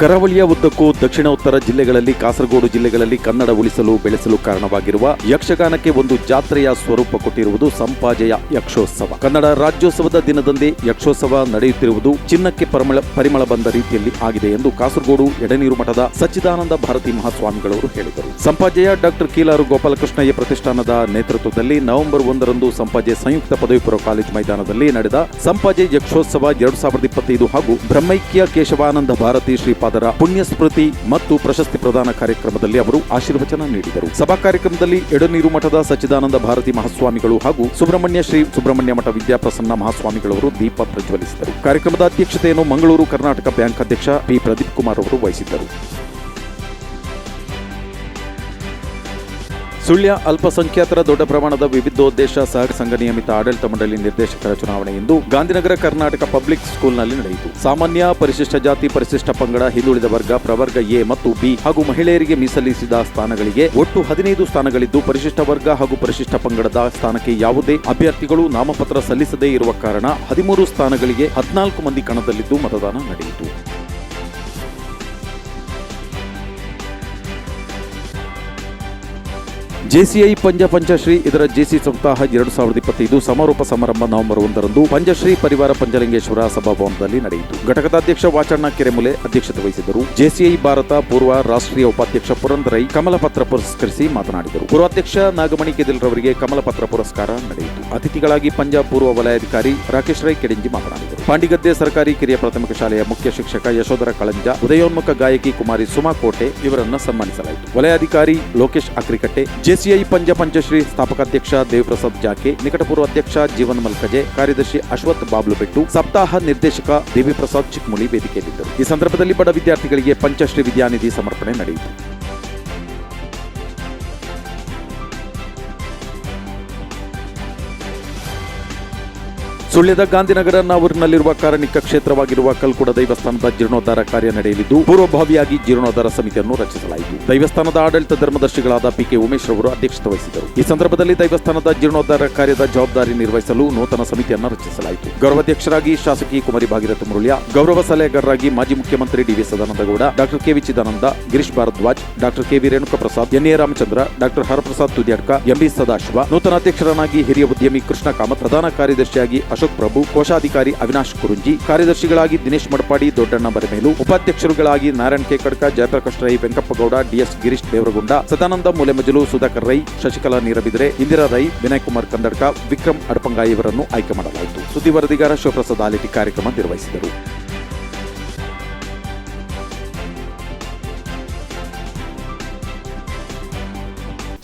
ಕರಾವಳಿಯ ಉದ್ದಕ್ಕೂ ದಕ್ಷಿಣ ಉತ್ತರ ಜಿಲ್ಲೆಗಳಲ್ಲಿ ಕಾಸರಗೋಡು ಜಿಲ್ಲೆಗಳಲ್ಲಿ ಕನ್ನಡ ಉಳಿಸಲು ಬೆಳೆಸಲು ಕಾರಣವಾಗಿರುವ ಯಕ್ಷಗಾನಕ್ಕೆ ಒಂದು ಜಾತ್ರೆಯ ಸ್ವರೂಪ ಕೊಟ್ಟಿರುವುದು ಸಂಪಾಜೆಯ ಯಕ್ಷೋತ್ಸವ. ಕನ್ನಡ ರಾಜ್ಯೋತ್ಸವದ ದಿನದಂದೇ ಯಕ್ಷೋತ್ಸವ ನಡೆಯುತ್ತಿರುವುದು ಚಿನ್ನಕ್ಕೆ ಪರಿಮಳ ಪರಿಮಳ ಬಂದ ರೀತಿಯಲ್ಲಿ ಆಗಿದೆ ಎಂದು ಕಾಸರಗೋಡು ಎಡನೀರು ಮಠದ ಸಚ್ಚಿದಾನಂದ ಭಾರತಿ ಮಹಾಸ್ವಾಮಿಗಳವರು ಹೇಳಿದರು. ಸಂಪಾಜೆಯ ಡಾಕ್ಟರ್ ಕೀಲಾರು ಗೋಪಾಲಕೃಷ್ಣಯ್ಯ ಪ್ರತಿಷ್ಠಾನದ ನೇತೃತ್ವದಲ್ಲಿ ನವೆಂಬರ್ ಒಂದರಂದು ಸಂಪಾಜೆ ಸಂಯುಕ್ತ ಪದವಿ ಪೂರ್ವ ಕಾಲೇಜು ಮೈದಾನದಲ್ಲಿ ನಡೆದ ಸಂಪಾಜೆ ಯಕ್ಷೋತ್ಸವ ಎರಡು ಸಾವಿರದ ಇಪ್ಪತ್ತೈದು ಹಾಗೂ ಬ್ರಹ್ಮೈಕ್ಯ ಕೇಶವಾನಂದ ಭಾರತಿ ಶ್ರೀಪಾದರ ಪುಣ್ಯ ಸ್ಮೃತಿ ಮತ್ತು ಪ್ರಶಸ್ತಿ ಪ್ರದಾನ ಕಾರ್ಯಕ್ರಮದಲ್ಲಿ ಅವರು ಆಶೀರ್ವಚನ ನೀಡಿದರು. ಸಭಾ ಕಾರ್ಯಕ್ರಮದಲ್ಲಿ ಎಡನೀರು ಮಠದ ಸಚ್ಚಿದಾನಂದ ಭಾರತಿ ಮಹಾಸ್ವಾಮಿಗಳು ಹಾಗೂ ಸುಬ್ರಹ್ಮಣ್ಯ ಶ್ರೀ ಸುಬ್ರಹ್ಮಣ್ಯ ಮಠ ವಿದ್ಯಾಪ್ರಸನ್ನ ಮಹಾಸ್ವಾಮಿಗಳವರು ದೀಪ ಪ್ರಜ್ವಲಿಸಿದರು. ಕಾರ್ಯಕ್ರಮದ ಅಧ್ಯಕ್ಷತೆಯನ್ನು ಮಂಗಳೂರು ಕರ್ನಾಟಕ ಬ್ಯಾಂಕ್ ಅಧ್ಯಕ್ಷ ಪಿ. ಪ್ರದೀಪ್ ಕುಮಾರ್ ಅವರು ವಹಿಸಿದ್ದರು. ಸುಳ್ಯ ಅಲ್ಪಸಂಖ್ಯಾತರ ದೊಡ್ಡ ಪ್ರಮಾಣದ ವಿವಿಧೋದ್ದೇಶ ಸಹಕಾರ ಸಂಘ ನಿಯಮಿತ ಆಡಳಿತ ಮಂಡಳಿ ನಿರ್ದೇಶಕರ ಚುನಾವಣೆ ಇಂದು ಗಾಂಧಿನಗರ ಕರ್ನಾಟಕ ಪಬ್ಲಿಕ್ ಸ್ಕೂಲ್ನಲ್ಲಿ ನಡೆಯಿತು. ಸಾಮಾನ್ಯ, ಪರಿಶಿಷ್ಟ ಜಾತಿ, ಪರಿಶಿಷ್ಟ ಪಂಗಡ, ಹಿಂದುಳಿದ ವರ್ಗ, ಪ್ರವರ್ಗ ಎ ಮತ್ತು ಬಿ ಹಾಗೂ ಮಹಿಳೆಯರಿಗೆ ಮೀಸಲಿಸಿದ ಸ್ಥಾನಗಳಿಗೆ ಒಟ್ಟು ಹದಿನೈದು ಸ್ಥಾನಗಳಿದ್ದು, ಪರಿಶಿಷ್ಟ ವರ್ಗ ಹಾಗೂ ಪರಿಶಿಷ್ಟ ಪಂಗಡದ ಸ್ಥಾನಕ್ಕೆ ಯಾವುದೇ ಅಭ್ಯರ್ಥಿಗಳು ನಾಮಪತ್ರ ಸಲ್ಲಿಸದೇ ಇರುವ ಕಾರಣ ಹದಿಮೂರು ಸ್ಥಾನಗಳಿಗೆ ಹದಿನಾಲ್ಕು ಮಂದಿ ಕಣದಲ್ಲಿದ್ದು ಮತದಾನ ನಡೆಯಿತು. ಜೆಸಿಐ ಪಂಜ ಪಂಚಶ್ರೀ ಇದರ ಜೆಸಿ ಸಪ್ತಾಹ ಎರಡು ಸಾವಿರದ ಇಪ್ಪತ್ತೈದು ಸಮಾರೋಪ ಸಮಾರಂಭ ನವೆಂಬರ್ ಒಂದರಂದು ಪಂಜಶ್ರೀ ಪರಿವಾರ ಪಂಜಲಿಂಗೇಶ್ವರ ಸಭಾಭವನದಲ್ಲಿ ನಡೆಯಿತು. ಘಟಕದ ಅಧ್ಯಕ್ಷ ವಾಚಣ್ಣ ಕೆರೆಮುಲೆ ಅಧ್ಯಕ್ಷತೆ ವಹಿಸಿದ್ದರು. ಜೆಸಿಐ ಭಾರತ ಪೂರ್ವ ರಾಷ್ಟ್ರೀಯ ಉಪಾಧ್ಯಕ್ಷ ಪುರಂದರೈ ಕಮಲ ಪತ್ರ ಪುರಸ್ಕರಿಸಿ ಮಾತನಾಡಿದರು. ಪೂರ್ವಾಧ್ಯಕ್ಷ ನಾಗಮಣಿ ಕೆದಿಲ್ ರವರಿಗೆ ಕಮಲ ಪತ್ರ ಪುರಸ್ಕಾರ ನಡೆಯಿತು. ಅತಿಥಿಗಳಾಗಿ ಪಂಜಾಬ್ ಪೂರ್ವ ವಲಯಾಧಿಕಾರಿ ರಾಕೇಶ್ ರೈ ಕೆಡಿಂಜಿ ಮಾತನಾಡಿದರು. ಪಾಂಡಿಗದ್ದೆ ಸರ್ಕಾರಿ ಕಿರಿಯ ಪ್ರಾಥಮಿಕ ಶಾಲೆಯ ಮುಖ್ಯ ಶಿಕ್ಷಕ ಯಶೋಧರ ಕಳಂಜ, ಉದಯೋನ್ಮುಖ ಗಾಯಕಿ ಕುಮಾರಿ ಸುಮಾ ಕೋಟೆ ಇವರನ್ನು ಸನ್ಮಾನಿಸಲಾಯಿತು. ವಲಯಾಧಿಕಾರಿ ಲೋಕೇಶ್ ಅಕ್ರಿಕಟ್ಟೆ ಜೆಸಿಐ ಪಂಜ ಪಂಚಶ್ರೀ, ಸ್ಥಾಪಕಾಧ್ಯಕ್ಷ ದೇವಪ್ರಸಾದ್ ಜಾಕೆ, ನಿಕಟಪೂರ್ವ ಅಧ್ಯಕ್ಷ ಜೀವನ್ ಮಲ್ಕಜೆ, ಕಾರ್ಯದರ್ಶಿ ಅಶ್ವಥ್ ಬಾಬ್ಲು ಬೆಟ್ಟು, ಸಪ್ತಾಹ ನಿರ್ದೇಶಕ ದೇವಿಪ್ರಸಾದ್ ಚಿಕ್ಮುಳಿ ವೇದಿಕೆಯಲ್ಲಿದ್ದರು. ಈ ಸಂದರ್ಭದಲ್ಲಿ ಬಡ ವಿದ್ಯಾರ್ಥಿಗಳಿಗೆ ಪಂಚಶ್ರೀ ವಿದ್ಯಾನಿಧಿ ಸಮರ್ಪಣೆ ನಡೆಯಿತು. ಸುಳ್ಯದ ಗಾಂಧಿನಗರ ನಾವೂರಿನಲ್ಲಿರುವ ಕಾರಣಿಕ ಕ್ಷೇತ್ರವಾಗಿರುವ ಕಲ್ಕುಡ ದೈವಸ್ಥಾನದ ಜೀರ್ಣೋದ್ಧಾರ ಕಾರ್ಯ ನಡೆಯಲಿದ್ದು, ಪೂರ್ವಭಾವಿಯಾಗಿ ಜೀರ್ಣೋದ್ಧಾರ ಸಮಿತಿಯನ್ನು ರಚಿಸಲಾಯಿತು. ದೈವಸ್ಥಾನದ ಆಡಳಿತ ಧರ್ಮದರ್ಶಿಗಳಾದ ಪಿಕೆ ಉಮೇಶ್ ಅವರು ಅಧ್ಯಕ್ಷತೆ ವಹಿಸಿದರು ಈ ಸಂದರ್ಭದಲ್ಲಿ ದೈವಸ್ಥಾನದ ಜೀರ್ಣೋದ್ಧಾರ ಕಾರ್ಯದ ಜವಾಬ್ದಾರಿ ನಿರ್ವಹಿಸಲು ನೂತನ ಸಮಿತಿಯನ್ನು ರಚಿಸಲಾಯಿತು. ಗೌರವಾಧ್ಯಕ್ಷರಾಗಿ ಶಾಸಕಿ ಕುಮಾರಿ ಭಾಗೀರಥ ಮುರುಳ್ಯ, ಗೌರವ ಸಲಹೆಗಾರರಾಗಿ ಮಾಜಿ ಮುಖ್ಯಮಂತ್ರಿ DV Sadananda Gowda doctor KV Chidananda, Girish Bharadwaj doctor KV Renuka Prasad N A Ramachandra doctor Haraprasad Tudyadka MB Sadashiva, ನೂತನ ಅಧ್ಯಕ್ಷರನ್ನಾಗಿ ಹಿರಿಯ ಉದ್ಯಮಿ ಕೃಷ್ಣ ಕಾಮತ್, ಪ್ರಧಾನ ಕಾರ್ಯದರ್ಶಿಯಾಗಿ ಅಶೋಕ್ ಪ್ರಭು ಕೋಶಾಧಿಕಾರಿ ಅವಿನಾಶ್ ಕುರುಂಜಿ, ಕಾರ್ಯದರ್ಶಿಗಳಾಗಿ ದಿನೇಶ್ ಮಡಪಾಡಿ, ದೊಡ್ಡಣ್ಣ ಬರಮೇಲು, ಉಪಾಧ್ಯಕ್ಷರುಗಳಾಗಿ ನಾರಾಯಣ್ ಕೆ ಕಡ್ಕ ಜಯಪ್ರಕಾಶ್ ರೈ, ವೆಂಕಪ್ಪಗೌಡ, ಡಿಎಸ್ ಗಿರೀಶ್ ದೇವರಗುಂಡ, ಸದಾನಂದ ಮೂಲೆಮಜಲು ಸುಧಾಕರ್ ರೈ, ಶಶಿಕಲಾ ನೀರಬಿದ್ರೆ, ಇಂದಿರಾ ರೈ ವಿನಯ್ ಕುಮಾರ್ ಕಂದಡ್ಕ ವಿಕ್ರಮ್ ಅಡಪಂಗಾಯಿ ಇವರನ್ನು ಆಯ್ಕೆ ಮಾಡಲಾಯಿತು. ಸುದ್ದಿ ವರದಿಗಾರ ಶಿವಪ್ರಸಾದ್ ಆಲಿಟಿ ಕಾರ್ಯಕ್ರಮ ನಿರ್ವಹಿಸಿದರು.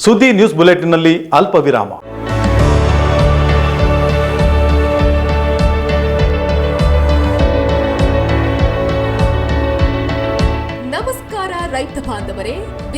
ಸುದ್ದಿ ನ್ಯೂಸ್ ಬುಲೆಟಿನ್ನಲ್ಲಿ ಅಲ್ಪ ವಿರಾಮ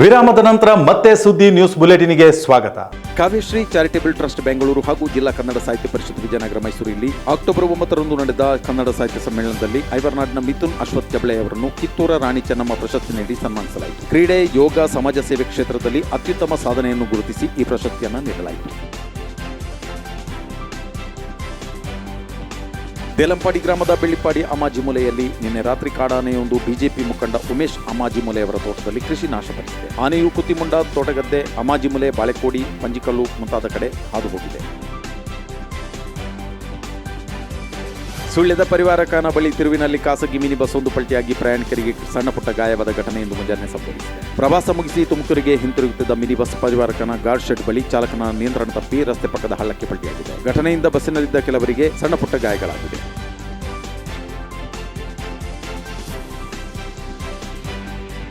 ವಿರಾಮದ ನಂತರ ಮತ್ತೆ ಸುದ್ದಿ ನ್ಯೂಸ್ ಬುಲೆಟಿನ್ಗೆ ಸ್ವಾಗತ. ಕಾವ್ಯಶ್ರೀ ಚಾರಿಟೇಬಲ್ ಟ್ರಸ್ಟ್ ಬೆಂಗಳೂರು ಹಾಗೂ ಜಿಲ್ಲಾ ಕನ್ನಡ ಸಾಹಿತ್ಯ ಪರಿಷತ್ ವಿಜಯನಗರ ಮೈಸೂರಿನಲ್ಲಿ ಅಕ್ಟೋಬರ್ ಒಂಬತ್ತರಂದು ನಡೆದ ಕನ್ನಡ ಸಾಹಿತ್ಯ ಸಮ್ಮೇಳನದಲ್ಲಿ ಐವರ್ನಾಡ್ನ ಮಿಥುನ್ ಅಶ್ವಥ್ ಜಬಳೆ ಅವರನ್ನು ಕಿತ್ತೂರ ರಾಣಿ ಚೆನ್ನಮ್ಮ ಪ್ರಶಸ್ತಿ ನೀಡಿ ಸನ್ಮಾನಿಸಲಾಯಿತು. ಕ್ರೀಡೆ, ಯೋಗ, ಸಮಾಜ ಸೇವೆ ಕ್ಷೇತ್ರದಲ್ಲಿ ಅತ್ಯುತ್ತಮ ಸಾಧನೆಯನ್ನು ಗುರುತಿಸಿ ಈ ಪ್ರಶಸ್ತಿಯನ್ನು ನೀಡಲಾಯಿತು. ದೇಲಂಪಾಡಿ ಗ್ರಾಮದ ಬೆಳ್ಳಿಪಾಡಿ ಅಮಾಜಿಮೂಲೆಯಲ್ಲಿ ನಿನ್ನೆ ರಾತ್ರಿ ಕಾಡಾನೆಯೊಂದು ಬಿಜೆಪಿ ಮುಖಂಡ ಉಮೇಶ್ ಅಮಾಜಿ ಅವರ ತೋಟದಲ್ಲಿ ಕೃಷಿ ನಾಶಪಡಿಸಿದೆ ಆನೆಯು ಕುತ್ತಿಮುಂಡ, ತೋಟಗದ್ದೆ ಅಮಾಜಿಮೂಲೆ ಬಾಳೆಕೋಡಿ, ಪಂಜಿಕಲ್ಲು ಮುಂತಾದ ಕಡೆ ಹಾದು ಹೋಗಿದೆ. ಸುಳ್ಯದ ಪರಿವಾರ ಕಾನ ಬಳಿ ತಿರುವಿನಲ್ಲಿ ಖಾಸಗಿ ಮಿನಿ ಬಸ್ ಒಂದು ಪಲ್ಟಿಯಾಗಿ ಪ್ರಯಾಣಿಕರಿಗೆ ಸಣ್ಣಪುಟ್ಟ ಗಾಯವಾದ ಘಟನೆ ಇಂದು ಮುಂಜಾನೆ ಸಂಭವಿಸಿದೆ. ಪ್ರವಾಸ ಮುಗಿಸಿ ತುಮಕೂರಿಗೆ ಹಿಂತಿರುಗುತ್ತಿದ್ದ ಮಿನಿ ಬಸ್ ಪರಿವಾರ ಕಾನ ಗಾರ್ಡ್ ಶೆಡ್ ಬಳಿ ಚಾಲಕನ ನಿಯಂತ್ರಣ ತಪ್ಪಿ ರಸ್ತೆ ಪಕ್ಕದ ಹಳ್ಳಕ್ಕೆ ಪಲ್ಟಿಯಾಗಿದೆ. ಘಟನೆಯಿಂದ ಬಸ್ಸಿನಲ್ಲಿದ್ದ ಕೆಲವರಿಗೆ ಸಣ್ಣ ಪುಟ್ಟ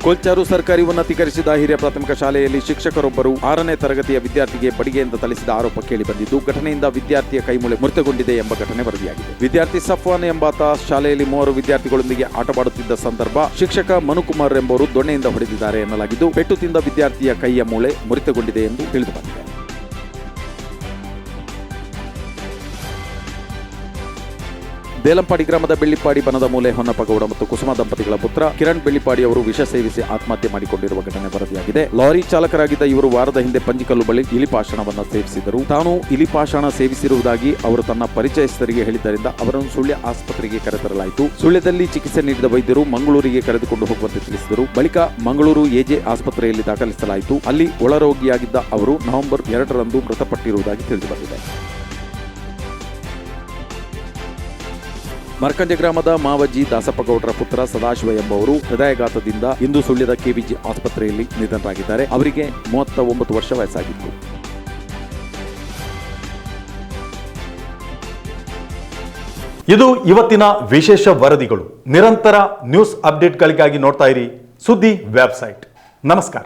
ಕೊಲ್ಚಾರು ಸರ್ಕಾರಿ ಉನ್ನತೀಕರಿಸಿದ ಹಿರಿಯ ಪ್ರಾಥಮಿಕ ಶಾಲೆಯಲ್ಲಿ ಶಿಕ್ಷಕರೊಬ್ಬರು ಆರನೇ ತರಗತಿಯ ವಿದ್ಯಾರ್ಥಿಗೆ ಬಡಿಗೆಯಿಂದ ಥಳಿಸಿದ ಆರೋಪ ಕೇಳಿಬಂದಿದ್ದು ಘಟನೆಯಿಂದ ವಿದ್ಯಾರ್ಥಿಯ ಕೈಮೂಳೆ ಮೃತಗೊಂಡಿದೆ ಎಂಬ ಘಟನೆ ವರದಿಯಾಗಿದೆ. ವಿದ್ಯಾರ್ಥಿ ಸಫ್ವಾನ್ ಎಂಬಾತ ಶಾಲೆಯಲ್ಲಿ ಮೂವರು ವಿದ್ಯಾರ್ಥಿಗಳೊಂದಿಗೆ ಆಟವಾಡುತ್ತಿದ್ದ ಸಂದರ್ಭ ಶಿಕ್ಷಕ ಮನುಕುಮಾರ್ ಎಂಬವರು ದೊಣ್ಣೆಯಿಂದ ಹೊಡೆದಿದ್ದಾರೆ ಎನ್ನಲಾಗಿದ್ದು, ಪೆಟ್ಟು ತಿಂದ ವಿದ್ಯಾರ್ಥಿಯ ಕೈಯ ಮೂಳೆ ಮುರಿತಗೊಂಡಿದೆ ಎಂದು ತಿಳಿದುಬಂದಿದೆ ದೇಲಂಪಾಡಿ ಗ್ರಾಮದ ಬೆಳ್ಳಿಪಾಡಿ ಬನದ ಮೂಲೆ ಹೊನ್ನಪ್ಪಗೌಡ ಮತ್ತು ಕುಸುಮ ದಂಪತಿಗಳ ಪುತ್ರ ಕಿರಣ್ ಬೆಳ್ಳಿಪಾಡಿ ಅವರು ವಿಷ ಸೇವಿಸಿ ಆತ್ಮಹತ್ಯೆ ಮಾಡಿಕೊಂಡಿರುವ ಘಟನೆ ವರದಿಯಾಗಿದೆ. ಲಾರಿ ಚಾಲಕರಾಗಿದ್ದ ಇವರು ವಾರದ ಹಿಂದೆ ಪಂಜಿಕಲ್ಲು ಬಳಿ ಇಲಿಪಾಷಣವನ್ನು ಸೇವಿಸಿದರು. ತಾನು ಇಲಿಪಾಷಾಣ ಸೇವಿಸಿರುವುದಾಗಿ ಅವರು ತನ್ನ ಪರಿಚಯಸ್ಥರಿಗೆ ಹೇಳಿದ್ದರಿಂದ ಅವರನ್ನು ಸುಳ್ಯ ಆಸ್ಪತ್ರೆಗೆ ಕರೆತರಲಾಯಿತು. ಸುಳ್ಯದಲ್ಲಿ ಚಿಕಿತ್ಸೆ ನೀಡಿದ ವೈದ್ಯರು ಮಂಗಳೂರಿಗೆ ಕರೆದುಕೊಂಡು ಹೋಗುವಂತೆ ತಿಳಿಸಿದರು. ಬಳಿಕ ಮಂಗಳೂರು ಎಜೆ ಆಸ್ಪತ್ರೆಯಲ್ಲಿ ದಾಖಲಿಸಲಾಯಿತು. ಅಲ್ಲಿ ಒಳರೋಗಿಯಾಗಿದ್ದ ಅವರು ನವೆಂಬರ್ ಎರಡರಂದು ಮೃತಪಟ್ಟಿರುವುದಾಗಿ ತಿಳಿದುಬಂದಿದೆ. ಮರ್ಕಂಜ ಗ್ರಾಮದ ಮಾವಜ್ಜಿ ದಾಸಪ್ಪಗೌಡರ ಪುತ್ರ ಸದಾಶಿವ ಎಂಬವರು ಹೃದಯಾಘಾತದಿಂದ ಇಂದು ಸುಳ್ಯದ ಕೆವಿಜಿ ಆಸ್ಪತ್ರೆಯಲ್ಲಿ ನಿಧನರಾಗಿದ್ದಾರೆ. ಅವರಿಗೆ ಮೂವತ್ತ ಒಂಬತ್ತು ವರ್ಷ ವಯಸ್ಸಾಗಿತ್ತು. ಇದು ಇವತ್ತಿನ ವಿಶೇಷ ವರದಿಗಳು. ನಿರಂತರ ನ್ಯೂಸ್ ಅಪ್ಡೇಟ್ಗಳಿಗಾಗಿ ನೋಡ್ತಾ ಇರಿ ಸುದ್ದಿ ವೆಬ್ಸೈಟ್. ನಮಸ್ಕಾರ.